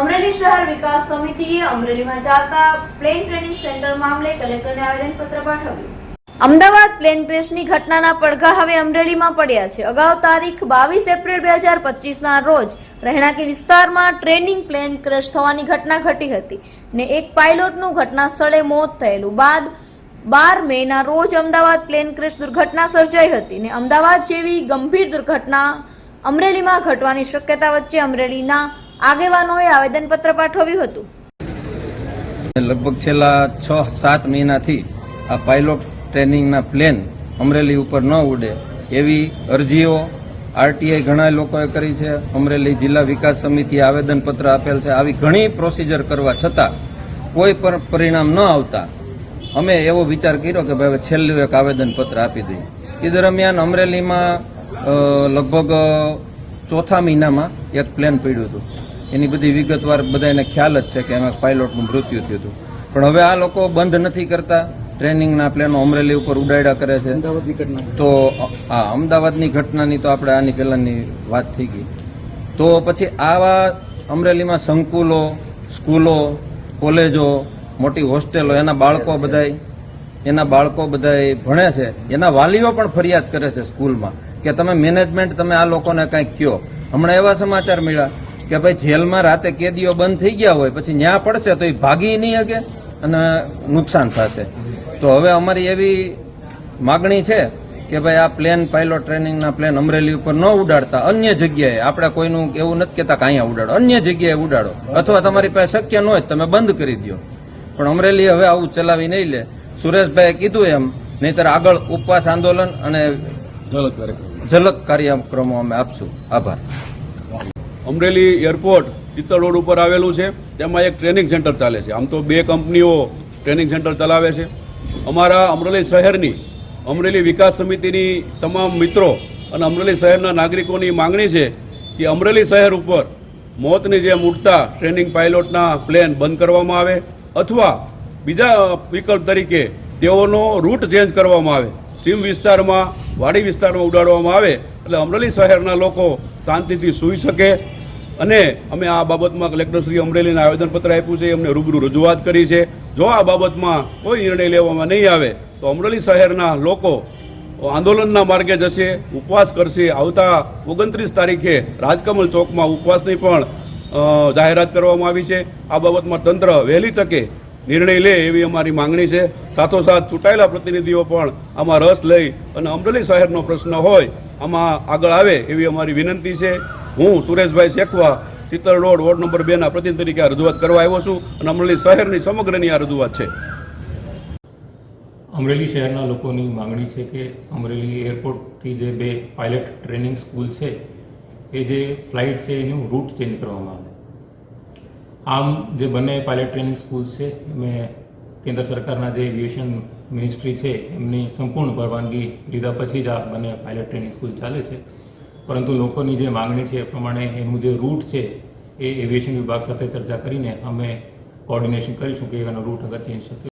અમરેલી શહેર વિકાસ સમિતિએ અમરેલીમાં જાતા પ્લેન ટ્રેનિંગ સેન્ટર મામલે કલેક્ટરને આવેદનપત્ર પાઠવ્યું. અમદાવાદ પ્લેન ક્રેશની ઘટનાના પડઘા હવે અમરેલીમાં પડ્યા છે. અગાઉ તારીખ બાવીસ એપ્રિલ બે હજાર પચીસના રોજ રહેણાંકી વિસ્તારમાં ટ્રેનિંગ પ્લેન ક્રેશ થવાની ઘટના ઘટી હતી ને એક પાયલોટનું ઘટના સ્થળે મોત થયેલું. બાદ બાર મેના રોજ અમદાવાદ પ્લેન ક્રેશ દુર્ઘટના સર્જાઈ હતી ને અમદાવાદ જેવી ગંભીર દુર્ઘટના અમરેલીમાં ઘટવાની શક્યતા વચ્ચે અમરેલીના આગેવાનોએ આવેદનપત્ર પાઠવ્યું હતું. લગભગ છેલ્લા છ, સાત મહિનાથી આ પાયલોટ ટ્રેનિંગના પ્લેન અમરેલી ઉપર ન ઉડે એવી અરજીઓ આરટીઆઈ ઘણા લોકોએ કરી છે. અમરેલી જિલ્લા વિકાસ સમિતિએ આવેદનપત્ર આપેલ છે. આવી ઘણી પ્રોસિજર કરવા છતાં કોઈ પણ પરિણામ ન આવતા. અમે એવો વિચાર કર્યો કે ભાઈ છેલ્લું એક આવેદનપત્ર આપી દઈએ. એ દરમિયાન અમરેલીમાં લગભગ ચોથા મહિનામાં એક પ્લેન પડ્યું હતું. એની બધી વિગતવાર બધાને ખ્યાલ જ છે કે એમાં પાયલોટનું મૃત્યુ થયું હતું. પણ હવે આ લોકો બંધ નથી કરતા. ટ્રેનિંગના પ્લેનો અમરેલી ઉપર ઉડાડ્યા કરે છે. તો આ અમદાવાદની ઘટનાની તો આપણે આની પહેલાની વાત થઈ ગઈ. તો પછી આવા અમરેલીમાં સંકુલો સ્કૂલો કોલેજો મોટી હોસ્ટેલો એના બાળકો બધાય એના બાળકો બધાય ભણે છે. એના વાલીઓ પણ ફરિયાદ કરે છે સ્કૂલમાં કે તમે મેનેજમેન્ટ તમે આ લોકોને કંઈક કયો. હમણાં એવા સમાચાર મળ્યા કે ભાઈ જેલમાં રાતે કેદીઓ બંધ થઈ ગયા હોય પછી ન્યા પડશે તો એ ભાગી નહીં શકે અને નુકસાન થશે. તો હવે અમારી એવી માગણી છે કે ભાઈ આ પ્લેન પાયલોટ ટ્રેનિંગના પ્લેન અમરેલી ઉપર ન ઉડાડતા અન્ય જગ્યાએ આપણે કોઈનું એવું નથી કહેતા કે અહીંયા ઉડાડો અન્ય જગ્યાએ ઉડાડો. અથવા તમારી પાસે શક્ય ન હોય તમે બંધ કરી દો પણ અમરેલી હવે આવું ચલાવી નહીં લે. સુરેશભાઈએ કીધું એમ નહીતર આગળ ઉપવાસ આંદોલન અને ઝલક કાર્યક્રમો અમે આપશું. આભાર. અમરેલી એરપોર્ટ ચિત્તર રોડ ઉપર આવેલું છે. તેમાં એક ટ્રેનિંગ સેન્ટર ચાલે છે. આમ તો બે કંપનીઓ ટ્રેનિંગ સેન્ટર ચલાવે છે. અમારા અમરેલી શહેરની અમરેલી વિકાસ સમિતિની તમામ મિત્રો અને અમરેલી શહેરના નાગરિકોની માંગણી છે કે અમરેલી શહેર ઉપર મોતની જેમ ઉડતા ટ્રેનિંગ પાયલોટના પ્લેન બંધ કરવામાં આવે અથવા બીજા વિકલ્પ તરીકે તેઓનો રૂટ ચેન્જ કરવામાં આવે. સીમ વિસ્તારમાં, વાડી વિસ્તારમાં ઉડાડવામાં આવે એટલે અમરેલી શહેરના લોકો શાંતિથી સૂઈ શકે. અને અમે આ બાબતમાં કલેક્ટરશ્રી અમરેલીને આવેદનપત્ર આપ્યું છે, એમને રૂબરૂ રજૂઆત કરી છે. જો આ બાબતમાં કોઈ નિર્ણય લેવામાં નહીં આવે, તો અમરેલી શહેરના લોકો આંદોલનના માર્ગે જશે, ઉપવાસ કરશે. આવતા ઓગણત્રીસ તારીખે રાજકમલ ચોકમાં ઉપવાસની પણ જાહેરાત કરવામાં આવી છે. આ બાબતમાં તંત્ર વહેલી તકે નિર્ણય લે એવી અમારી માંગણી છે. સાથોસાથ ચૂંટાયેલા પ્રતિનિધિઓ પણ આમાં રસ લઈ અને અમરેલી શહેરનો પ્રશ્ન હોય, આમાં આગળ આવે એવી અમારી વિનંતી છે. હું Sureshbhai Shekhwa Chittar road ward number બેના પ્રતિનિધિ તરીકે આ રજૂઆત કરવા આવ્યો છું અને અમરેલી શહેરની સમગ્રની આ રજૂઆત છે. અમરેલી શહેરના લોકોની માંગણી છે કે અમરેલી એરપોર્ટથી જે બે પાયલટ ટ્રેનિંગ સ્કૂલ છે, એ જે ફ્લાઇટ છે એનું રૂટ ચેન્જ કરવામાં આવે. આમ જે બંને પાયલટ ટ્રેનિંગ સ્કૂલ છે, એમે કેન્દ્ર સરકારના જે એવિએશન મિનિસ્ટ્રી છે, એમની સંપૂર્ણ પરવાનગી લીધા પછી જ આ બંને પાયલટ ટ્રેનિંગ સ્કૂલ ચાલે છે. પરંતુ લોકોની જે માંગણી છે એ પ્રમાણે એનું જે રૂટ છે, એ એવિએશન વિભાગ સાથે ચર્ચા કરીને અમે કોર્ડિનેશન કરીશું કે એનો રૂટ અગર ચેન્જ શક્ય